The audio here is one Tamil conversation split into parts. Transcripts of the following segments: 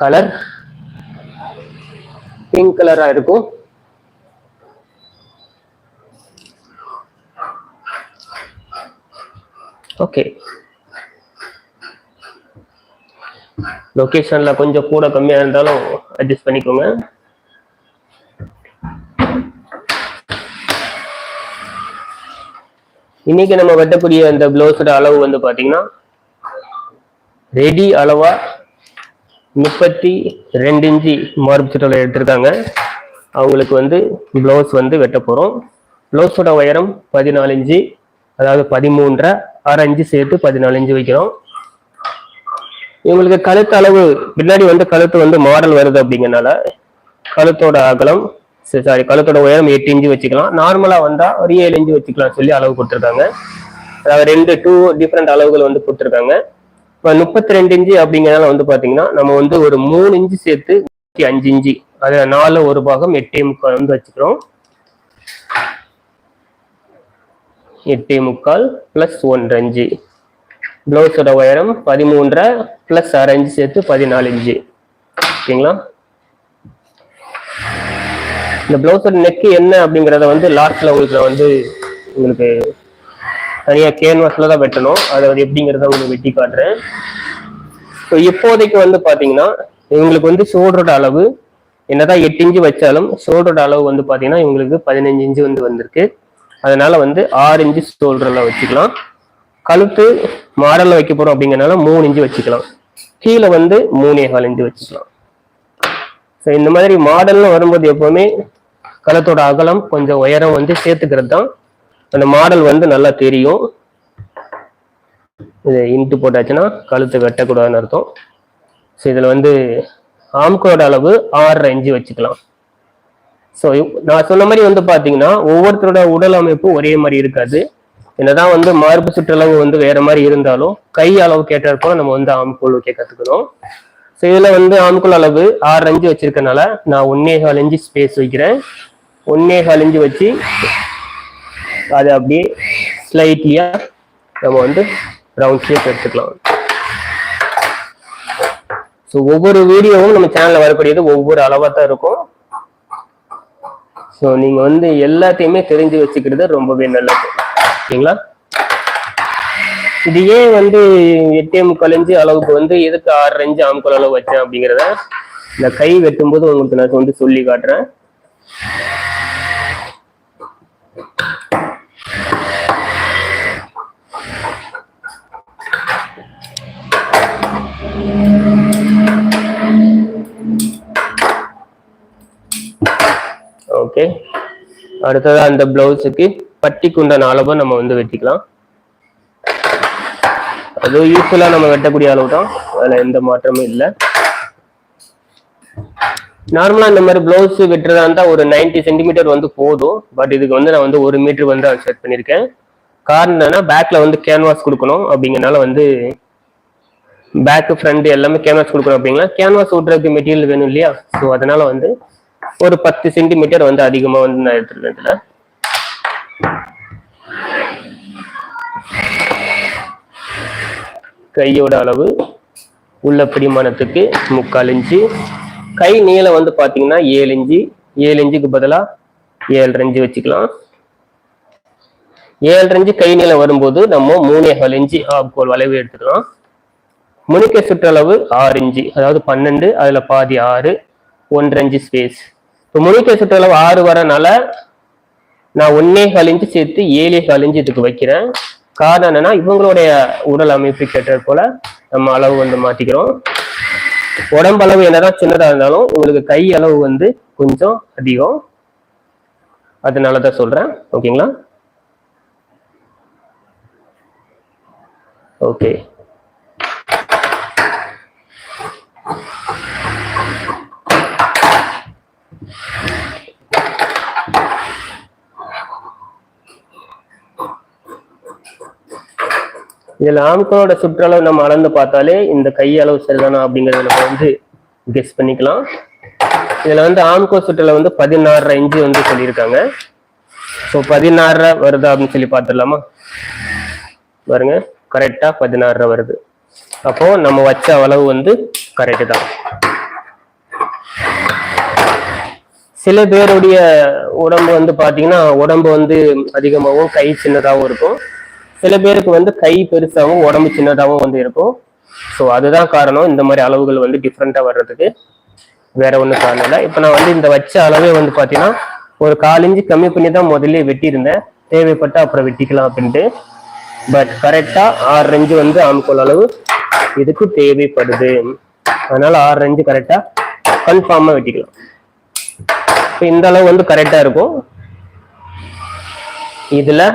கலர். பிங்க் கலரா இருக்கும். ஓகே லொகேஷன்ல கொஞ்சம் கூட கம்மியா இருந்தாலும் அட்ஜஸ்ட் பண்ணிக்கோங்க. இன்னைக்கு நம்ம வெட்டக்கூடிய அந்த பிளவுஸோட அளவு வந்து பாத்தீங்கன்னா ரெடி அளவா முப்பத்தி ரெண்டு இன்ச்சு மார்பு சுற்றலை எடுத்திருக்காங்க. அவங்களுக்கு வந்து ப்ளவுஸ் வந்து வெட்ட போகிறோம் ப்ளவுஸோட உயரம் பதினாலு இன்ச்சு அதாவது பதிமூன்றரை அரை இன்ச்சு சேர்த்து பதினாலு இன்ச்சு வைக்கிறோம். இவங்களுக்கு கழுத்து அளவு பின்னாடி வந்து கழுத்து வந்து மாடல் வருது அப்படிங்கறனால கழுத்தோட அகலம் சாரி கழுத்தோட உயரம் எட்டு இன்ச்சு வச்சுக்கலாம். நார்மலாக வந்தால் ஒரு ஏழு இன்ச்சு வச்சுக்கலாம் சொல்லி அளவு கொடுத்துருக்காங்க. அதாவது ரெண்டு டூ டிஃப்ரெண்ட் அளவுகள் வந்து கொடுத்துருக்காங்க. இப்போ முப்பத்தி ரெண்டு இன்ச்சு அப்படிங்கிறனால வந்து பார்த்தீங்கன்னா நம்ம வந்து ஒரு மூணு இன்ச்சு சேர்த்து நூத்தி அஞ்சு இன்ச்சு அதில் நாலு ஒரு பாகம் எட்டே முக்கால் வந்து வச்சுக்கிறோம். எட்டே முக்கால் ப்ளஸ் ஒன்று அஞ்சு ப்ளவுஸோட உயரம் பதிமூன்றரை ப்ளஸ் அரை இன்ச்சு சேர்த்து பதினாலு இன்ச்சு. ஓகேங்களா? இந்த ப்ளவுஸோட நெக்கு என்ன அப்படிங்கிறத வந்து லாஸ்ட்டில் உங்களுக்கு நான் வந்து உங்களுக்கு தனியாக கேன்வாஸில் தான் வெட்டணும். அதை வந்து எப்படிங்கிறத உங்களுக்கு வெட்டி காட்டுறேன். ஸோ இப்போதைக்கு வந்து பார்த்தீங்கன்னா இவங்களுக்கு வந்து ஷோல்டரோட அளவு என்னதான் எட்டு இன்ச்சு வச்சாலும் ஷோல்டரோட அளவு வந்து பார்த்தீங்கன்னா இவங்களுக்கு பதினஞ்சு இன்ச்சு வந்து வந்திருக்கு. அதனால வந்து ஆறு இன்ச்சு ஷோல்டர்ல வச்சுக்கலாம். கழுத்து மாடலில் வைக்க போகிறோம் அப்படிங்கறனால மூணு இன்ச்சு வச்சுக்கலாம். கீழே வந்து மூணே கால் இன்ச்சு வச்சுக்கலாம். ஸோ இந்த மாதிரி மாடல்னு வரும்போது எப்போவுமே கழுத்தோட அகலம் கொஞ்சம் உயரம் வந்து சேர்த்துக்கிறது தான் அந்த மாடல் வந்து நல்லா தெரியும். இது இன்ட்டு போட்டாச்சுன்னா கழுத்து வெட்டக்கூடாதுன்னு அர்த்தம். ஸோ இதில் வந்து ஆம்கோட அளவு ஆறரை இன்ச்சு வச்சுக்கலாம். ஸோ நான் சொன்ன மாதிரி வந்து பார்த்தீங்கன்னா ஒவ்வொருத்தரோட உடல் அமைப்பு ஒரே மாதிரி இருக்காது. என்னதான் வந்து மார்பு சுற்றளவு வந்து வேற மாதிரி இருந்தாலும் கை அளவு கேட்டால் கூட நம்ம வந்து ஆம்கோல் வைக்க கற்றுக்கணும் ஸோ இதில் வந்து ஆம்கோல் அளவு ஆறு இன்ச்சு வச்சிருக்கனால நான் ஒன்னே கால் இன்ச்சு ஸ்பேஸ் வைக்கிறேன். ஒன்னே கால் இன்ச்சு வச்சு அதை அப்படியே ஸ்லைட்லியா நம்ம வந்து ரவுண்ட் ஷேப் எடுத்துக்கலாம். ஸோ ஒவ்வொரு வீடியோவும் நம்ம சேனல்ல வரக்கூடியது ஒவ்வொரு அளவா தான் இருக்கும். ஸோ நீங்க வந்து எல்லாத்தையுமே தெரிஞ்சு வச்சுக்கிறது ரொம்பவே நல்லது. ஓகேங்களா இது ஏன் வந்து எட்டே முக்கால் அளவுக்கு வந்து எதுக்கு ஆறு அஞ்சு ஆம்கால் அளவு வச்சேன் அப்படிங்கிறத இந்த கை வெட்டும் போது உங்களுக்கு நான் வந்து சொல்லி காட்டுறேன். ஓகே. அடுத்ததாக அந்த பிளவுஸுக்கு பட்டிக்குண்டான அளவை நம்ம வந்து வெட்டிக்கலாம். அது யூஸ்ஃபுல்லா நம்ம வெட்டக்கூடிய அளவு தான் அதில் எந்த மாற்றமும் இல்லை. நார்மலா இந்த மாதிரி ப்ளவுஸ் வெட்டுறதா இருந்தால் ஒரு 90 சென்டிமீட்டர் வந்து போதும். பட் இதுக்கு வந்து நான் வந்து ஒரு மீட்டர் வந்து செட் பண்ணியிருக்கேன். காரணம் என்னன்னா பேக்ல வந்து கேன்வாஸ் கொடுக்கணும் அப்படிங்கறனால வந்து பேக்கு ஃப்ரண்ட் எல்லாமே கேன்வாஸ் கொடுக்கணும் அப்படிங்களா கேன்வாஸ் ஓட்டுறதுக்கு மெட்டீரியல் வேணும் இல்லையா? ஸோ அதனால வந்து ஒரு பத்து சென்டிமீட்டர் வந்து அதிகமா வந்து நான் எடுத்துருக்கேன் இதுல கையோட அளவு உள்ள பிடிமானத்துக்கு முக்கால் இன்ச்சு. கை நீளம் வந்து பாத்தீங்கன்னா ஏழு இன்ச்சு. ஏழு இன்ச்சுக்கு பதிலா ஏழரை இன்ச்சு வச்சுக்கலாம். ஏழு இன்ச்சு கை நீளம் வரும்போது நம்ம மூணே கால் இன்ச்சு ஆப்கோல் வளைவு எடுத்துக்கலாம். முனிக்க சுற்றளவு ஆறு இன்ச்சு. அதாவது பன்னெண்டு அதுல பாதி ஆறு ஒன்றரை இன்ச்சு ஸ்பேஸ் இப்போ முனிக்க சுற்றளவு ஆறு வரனால நான் ஒன்னே கால் இன்ச்சு சேர்த்து ஏழே கால் இன்ச்சு இதுக்கு வைக்கிறேன். காரணம் என்னன்னா இவங்களுடைய உடல் அமைப்பு கேட்டது போல நம்ம அளவு வந்து மாத்திக்கிறோம். உடம்பளவு என்னதான் சின்னதா இருந்தாலும் உங்களுக்கு கை அளவு வந்து கொஞ்சம் அதிகம். அதனாலதான் சொல்றேன். ஓகேங்களா? ஓகே. இதுல ஆம்களோட சுற்றளவு நம்ம அளந்து பார்த்தாலே இந்த கையளவு சரிதானா அப்படிங்கறத நம்ம வந்து கெஸ் பண்ணிக்கலாம். இதுல வந்து ஆம்கோ சுற்றளவு வந்து பதினாறரை இன்ச்சு வந்து சொல்லியிருக்காங்க. ஸோ பதினாறரை வருதா அப்படின்னு சொல்லி பார்த்துடலாமா? பாருங்க கரெக்டா பதினாறரை வருது. அப்போ நம்ம வச்ச அளவு வந்து கரெக்டு தான். சில பேருடைய உடம்பு வந்து பாத்தீங்கன்னா உடம்பு வந்து அதிகமாகவும் கை சின்னதாகவும் இருக்கும். சில பேருக்கு வந்து கை பெருசாகவும் உடம்பு சின்னதாகவும் வந்து இருக்கும். ஸோ அதுதான் காரணம். இந்த மாதிரி அளவுகள் வந்து டிஃப்ரெண்ட்டாக வர்றதுக்கு வேற ஒன்றும் காரணம் இல்லை. இப்போ நான் வந்து இந்த வச்ச அளவே வந்து பார்த்தீங்கன்னா ஒரு கால் கம்மி பண்ணி தான் முதல்ல வெட்டியிருந்தேன். தேவைப்பட்டால் அப்புறம் வெட்டிக்கலாம் அப்படின்ட்டு. பட் கரெக்டாக ஆறு இன்ச்சு வந்து ஆம்கோல் அளவு இதுக்கு தேவைப்படுது. அதனால ஆறு இன்ச்சு கரெக்டாக கன்ஃபார்மாக வெட்டிக்கலாம். இப்போ இந்த அளவு வந்து கரெக்டாக இருக்கும். இதில்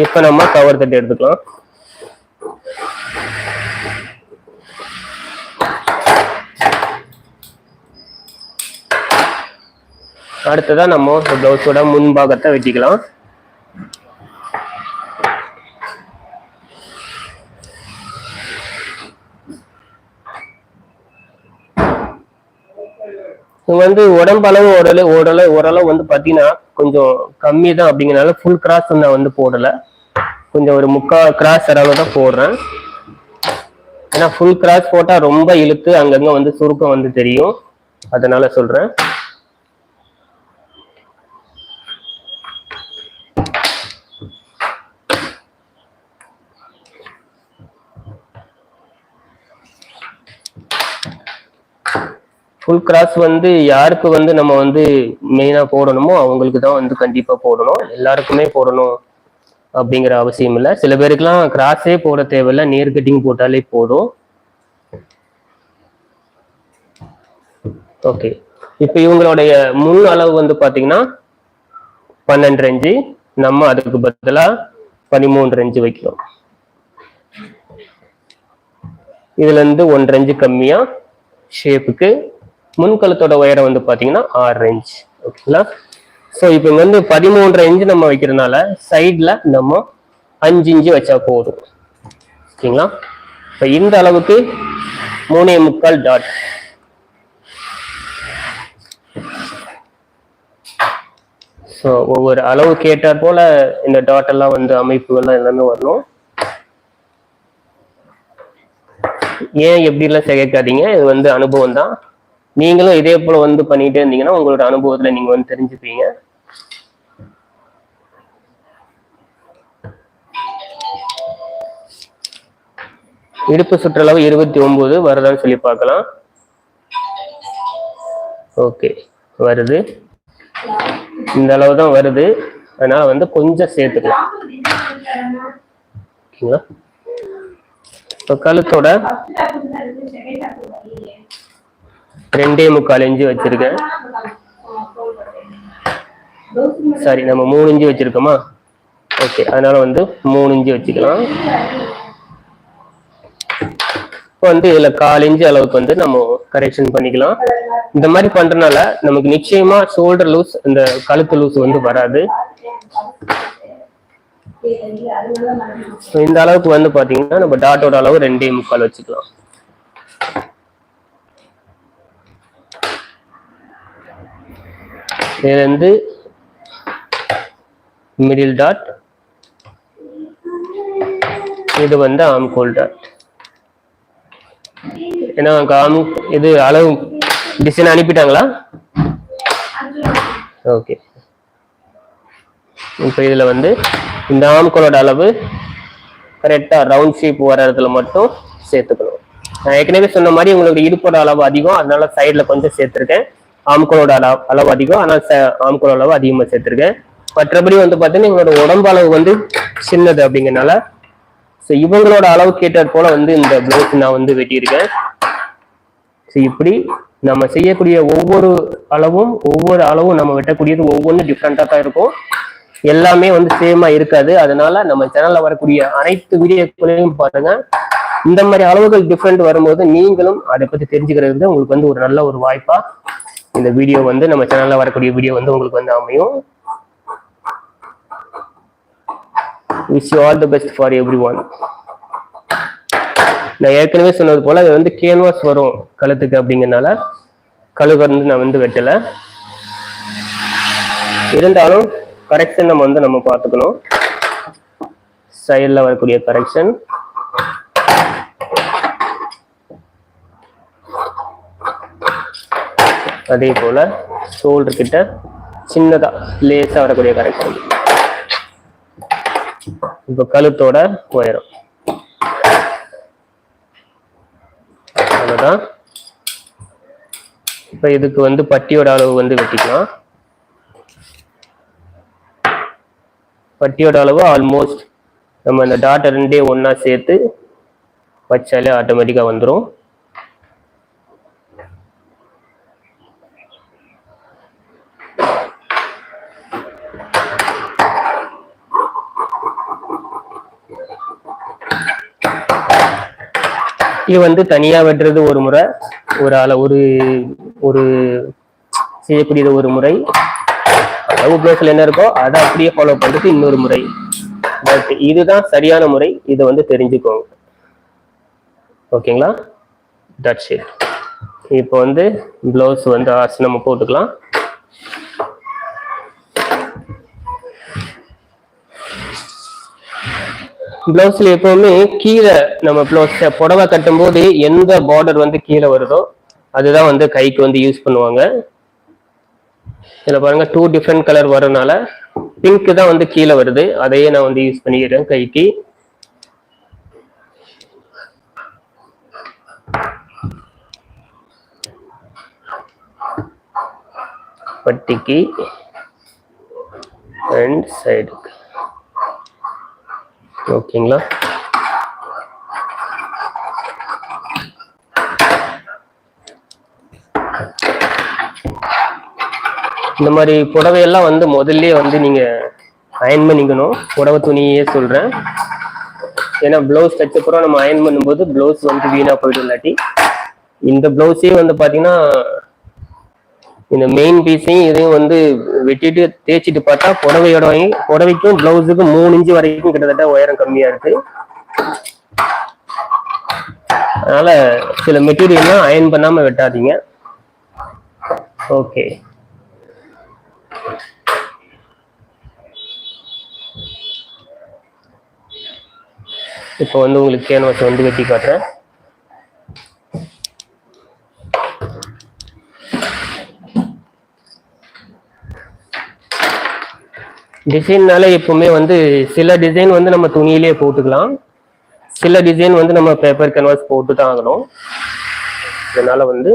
இப்போ நம்ம கவர் தட்டி எடுத்துக்கலாம். அடுத்ததா நம்ம பிளவுஸோட முன்பாகத்தை வெட்டிக்கலாம். வந்து உடம்பளவு ஓரளவு ஓரளவு ஓரளவு வந்து பார்த்தீங்கன்னா கொஞ்சம் கம்மி தான் அப்படிங்கிறனால ஃபுல் கிராஸ் நான் வந்து போடலை. கொஞ்சம் ஒரு முக்கால் கிராஸ் அளவு தான் போடுறேன். ஏன்னா ஃபுல் கிராஸ் போட்டால் ரொம்ப இழுத்து அங்கங்கே வந்து சுருக்கம் வந்து தெரியும். அதனால சொல்கிறேன் ஃபுல் கிராஸ் வந்து யாருக்கு வந்து நம்ம வந்து மெயினாக போடணுமோ அவங்களுக்கு தான் வந்து கண்டிப்பாக போடணும். எல்லாருக்குமே போடணும் அப்படிங்கிற அவசியம் இல்லை. சில பேருக்குலாம் கிராஸே போட தேவையில்ல. நேர் கட்டிங் போட்டாலே போதும். ஓகே இப்போ இவங்களுடைய முன் அளவு வந்து பார்த்தீங்கன்னா பன்னெண்டு இன்ச்சு நம்ம அதுக்கு பதிலாக பதிமூன்று இன்ச்சு வைக்கிறோம். இதுலேருந்து ஒன்றரை இன்ச்சு கம்மியாக ஷேப்புக்கு முன்கழுத்தோட உயரம் வந்து பாத்தீங்கன்னா ஆறு இன்ச் ஓகேங்களா ஸோ இப்போ இங்க வந்து பதிமூன்றரை இன்ச்சு நம்ம வைக்கிறதுனால சைடில் நம்ம அஞ்சு இன்ச்சு வச்சா போதும். ஓகேங்களா இப்போ இந்த அளவுக்கு மூணே முக்கால் டாட் ஸோ ஒவ்வொரு அளவு கேட்டார் போல இந்த டாட் எல்லாம் வந்து அமைப்புகள்லாம் எல்லாமே வரணும். ஏன் எப்படிலாம் சேர்க்காதீங்க இது வந்து அனுபவம் தான் நீங்களும் இதே போல வந்து பண்ணிட்டே இருந்தீங்கன்னா உங்களோட அனுபவத்துல நீங்க வந்து தெரிஞ்சுப்பீங்க. இடுப்பு சுற்றளவு இருபத்தி ஒன்பது வருதான்னு சொல்லி பார்க்கலாம். ஓகே வருது. இந்த அளவு தான் வருது. அதனால வந்து கொஞ்சம் சேர்த்துக்கலாம். ஓகேங்களா? இப்போ கழுத்தோட ரெண்டே முக்கால் இன்ச்சு வச்சிருக்கேன். சாரி நம்ம மூணு இன்ச்சு வச்சிருக்கோமா? ஓகே அதனால வந்து மூணு இன்ச்சு வச்சுக்கலாம். இப்போ வந்து இதுல கால் இன்ச்சு அளவுக்கு வந்து நம்ம கரெக்ஷன் பண்ணிக்கலாம். இந்த மாதிரி பண்றதுனால நமக்கு நிச்சயமா ஷோல்டர் லூஸ் இந்த கழுத்து லூஸ் வந்து வராது. இந்த அளவுக்கு வந்து பாத்தீங்கன்னா நம்ம டாட்டோட அளவு ரெண்டே முக்கால் வச்சுக்கலாம். இதுலேருந்து மிடில் டாட் இது வந்து ஆம்கோல் டாட் ஏன்னா ஆம் இது அளவு டிசைன் அனுப்பிட்டாங்களா? ஓகே இப்போ இதில் வந்து இந்த ஆம்கோலோட அளவு கரெக்டாக ரவுண்ட் ஷேப் வர இடத்துல மட்டும் சேர்த்துக்கணும். நான் ஏற்கனவே சொன்ன மாதிரி உங்களுக்கு இடுப்போட அளவு அதிகம். அதனால சைடில் கொஞ்சம் சேர்த்துருக்கேன். ஆம்கோலோட அளவு அளவு அதிகம். ஆனால் ஆம்கோல் அளவு அதிகமாக சேர்த்துருக்கேன். மற்றபடி வந்து பார்த்தீங்கன்னா எங்களோட உடம்பு அளவு வந்து சின்னது அப்படிங்கிறனால ஸோ இவங்களோட அளவு கேட்டது போல வந்து இந்த ப்ளவுஸ் நான் வந்து வெட்டியிருக்கேன். ஸோ இப்படி நம்ம செய்யக்கூடிய ஒவ்வொரு அளவும் ஒவ்வொரு அளவும் நம்ம வெட்டக்கூடியது ஒவ்வொன்றும் டிஃப்ரெண்ட்டாக தான் இருக்கும். எல்லாமே வந்து சேமா இருக்காது. அதனால நம்ம சேனல்ல வரக்கூடிய அனைத்து வீடியோக்களையும் பாருங்க. இந்த மாதிரி அளவுகள் டிஃப்ரெண்ட் வரும்போது நீங்களும் அதை பத்தி தெரிஞ்சுக்கிறது உங்களுக்கு வந்து ஒரு நல்ல ஒரு வாய்ப்பா இந்த வீடியோ வந்து நம்ம சேனல்ல வரக்கூடிய வீடியோ வந்து உங்களுக்கு வந்து அமையும். Wish you all the best for everyone நான் ஏற்கனவே சொன்னது போல அது வந்து கேன்வாஸ் வரும் கழுத்துக்கு அப்படிங்கறனால. கழுகு வந்து நான் வந்து வெட்டல. இருந்தாலும் கரெக்ஷன் நம்ம வந்து நம்ம பார்த்துக்கணும். சைடில் வரக்கூடிய கரெக்ஷன் அதே போல ஷோல்டர் கிட்ட சின்னதா லேசா வரக்கூடிய கரெக்ஷன் இப்போ கழுத்தோட உயரம் அவ்வளவுதான். இப்போ இதுக்கு வந்து பட்டியோட அளவு வந்து வெட்டிக்கலாம். பட்டியோட அளவு ஆல்மோஸ்ட் நம்ம இந்த டாட்டை ரெண்டே ஒன்றா சேர்த்து வச்சாலே ஆட்டோமேட்டிக்காக வந்துடும் இது வந்து தனியா வெட்டுறது ஒரு முறை ஒரு அள ஒரு ஒரு செய்யக்கூடியது ஒரு முறை. அளவு பிளேஸ்ல என்ன இருக்கோ அதை அப்படியே ஃபாலோ பண்றது இன்னொரு முறை. பட் இதுதான் சரியான முறை. இதை வந்து தெரிஞ்சுக்கோங்க. ஓகேங்களா தட்ஸ் இட் இப்போ வந்து ப்ளவுஸ் வந்து ஆர்ஸ் நம்ம போட்டுக்கலாம். பிளவுஸ்ல எப்பவுமே கீழே நம்ம பிளவுஸ் புடவை கட்டும்போது எந்த பார்டர் வந்து கீழே வருதோ அதுதான் வந்து கைக்கு வந்து யூஸ் பண்ணுவாங்க. இதுல பாருங்க டூ டிஃப்ரெண்ட் கலர் வரனால பிங்க் தான் வந்து கீழே வருது. அதையே நான் வந்து யூஸ் பண்ணிக்கிறேன் கைக்கு. பட்டிக்கு அண்ட் சைடு ஓகேங்களா? இந்த மாதிரி புடவையெல்லாம் வந்து முதல்ல வந்து நீங்க அயன் பண்ணிக்கணும். புடவை துணியே சொல்றேன். ஏன்னா பிளவுஸ் தைச்சப்புறம் நம்ம அயன் பண்ணும்போது பிளவுஸ் வந்து வீணா போயிடும் இல்லாட்டி. இந்த பிளவுஸே வந்து பாத்தீங்கன்னா இந்த மெயின் பீஸையும் இதையும் வந்து வெட்டிட்டு தேய்ச்சிட்டு பார்த்தா புடவையோட புடவைக்கும் பிளவுஸுக்கும் மூணு இன்ச்சு வரைக்கும் கிட்டத்தட்ட உயரம் கம்மியா இருக்கு. அதனால சில மெட்டீரியல்லாம் அயன் பண்ணாம வெட்டாதீங்க. ஓகே இப்போ வந்து உங்களுக்கு கேன்வாஸ் வந்து வெட்டி காட்டுறேன். டிசைன்னால எப்பவுமே வந்து சில டிசைன் வந்து நம்ம துணியிலேயே போட்டுக்கலாம். சில டிசைன் வந்து நம்ம பேப்பர் கேன்வாஸ் போட்டு தான் ஆகணும். இதனால வந்து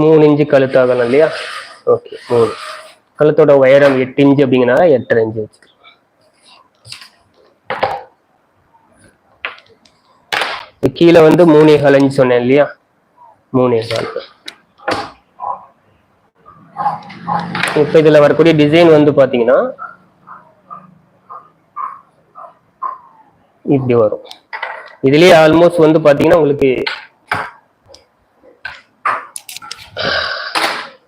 மூணு இன்ச்சு கழுத்தாகணும் இல்லையா? ஓகே மூணு. கழுத்தோட உயரம் எட்டு இன்ச்சு அப்படிங்கனால எட்டரை இன்ச்சு வச்சுக்கலாம். கீழே வந்து மூணே கால் சொன்னேன் இல்லையா? மூணே கால் இப்போ இதுல வரக்கூடிய டிசைன் வந்து பாத்தீங்கன்னா இப்படி வரும். இதுலயே ஆல்மோஸ்ட் வந்து பாத்தீங்கன்னா உங்களுக்கு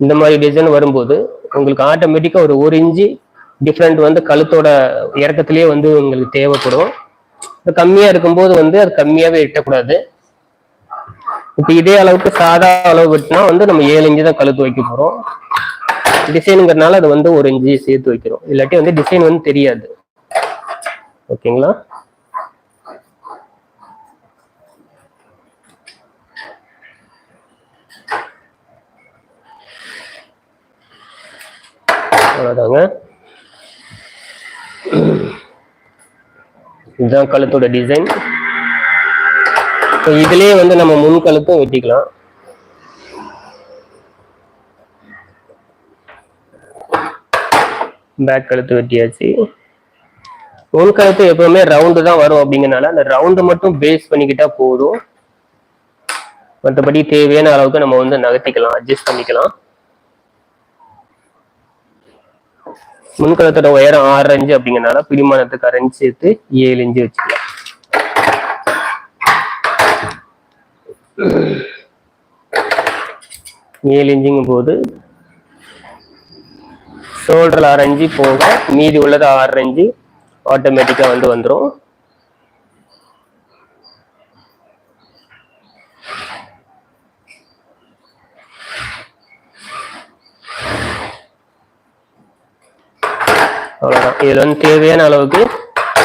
இந்த மாதிரி டிசைன் வரும்போது உங்களுக்கு ஆட்டோமேட்டிக்கா ஒரு ஒரு இன்ச்சு டிஃப்ரெண்ட் வந்து கழுத்தோட இறக்கத்திலேயே வந்து உங்களுக்கு தேவைப்படும். இது கம்மியா இருக்கும்போது வந்து அது கம்மியாவே வெட்டக்கூடாது இப்போ இதே அளவுக்கு சாதா அளவு வெட்டினா வந்து நம்ம ஏழு இன்ச்சு தான் கழுத்து வைக்க போறோம். டிசைனுங்கிறதுனால அது வந்து ஒரு இன்ச்சு சேர்த்து வைக்கிறோம். இல்லாட்டி வந்து டிசைன் வந்து தெரியாது. ஓகேங்களா? அவ்வளோதாங்க இதுதான் கழுத்தோட டிசைன் இதுலயே வந்து நம்ம முன் கழுத்தும் வெட்டிக்கலாம். பேக் கழுத்து வெட்டியாச்சு. முன் கழுத்து எப்பவுமே ரவுண்டு தான் வரும் அப்படிங்கறனால அந்த ரவுண்டு மட்டும் பேஸ் பண்ணிக்கிட்டா போதும். மற்றபடி தேவையான அளவுக்கு நம்ம வந்து நகர்த்திக்கலாம் அட்ஜஸ்ட் பண்ணிக்கலாம். முன்கலத்தோட உயரம் ஆறு இன்ச்சு அப்படிங்கறனால பிடிமானத்துக்கு அரை இன்ச்சு சேர்த்து ஏழு இன்ச்சு வச்சுக்கலாம். ஏழு இன்ச்சுங்கும் போது ஷோல்டர்ல ஆறு இன்ச்சு போக மீதி உள்ளது ஆறு இன்ச்சு. ஆட்டோமேட்டிக்காக வந்து வந்துடும் அவ்வளோதான் இதுல வந்து தேவையான அளவுக்கு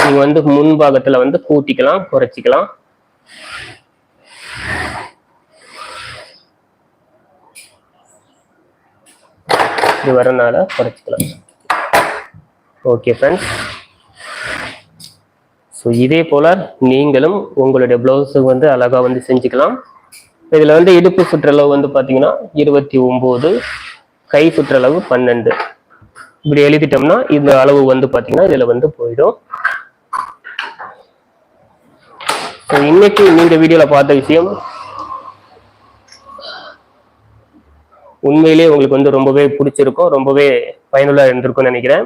நீங்கள் வந்து முன்பாகத்துல வந்து கூட்டிக்கலாம் குறைச்சிக்கலாம். இது வரனால குறைச்சிக்கலாம். ஓகே ஃப்ரெண்ட்ஸ் ஸோ இதே போல நீங்களும் உங்களுடைய ப்ளவுஸுக்கு வந்து அழகா வந்து செஞ்சுக்கலாம். இதுல வந்து இடுப்பு சுற்றளவு வந்து பாத்தீங்கன்னா இருபத்தி ஒன்பது கை சுற்றளவு பன்னெண்டு. இப்படி எழுதிட்டோம்னா இந்த அளவு வந்து பாத்தீங்கன்னா இதுல வந்து போயிடும். இன்னைக்கு நீங்க வீடியோல பார்த்த விஷயம் உண்மையிலேயே உங்களுக்கு வந்து ரொம்பவே பிடிச்சிருக்கும் ரொம்பவே பயனுள்ளா இருந்திருக்கும்னு நினைக்கிறேன்.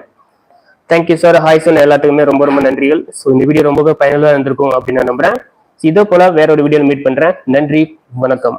தேங்க்யூ சார் ஹாய் சார் எல்லாத்துக்குமே ரொம்ப ரொம்ப நன்றிகள். ஸோ இந்த வீடியோ ரொம்பவே பயனுள்ளா இருந்திருக்கும் அப்படின்னு நான் நம்புறேன். இதே போல வேற ஒரு வீடியோ மீட் பண்றேன். நன்றி. வணக்கம்.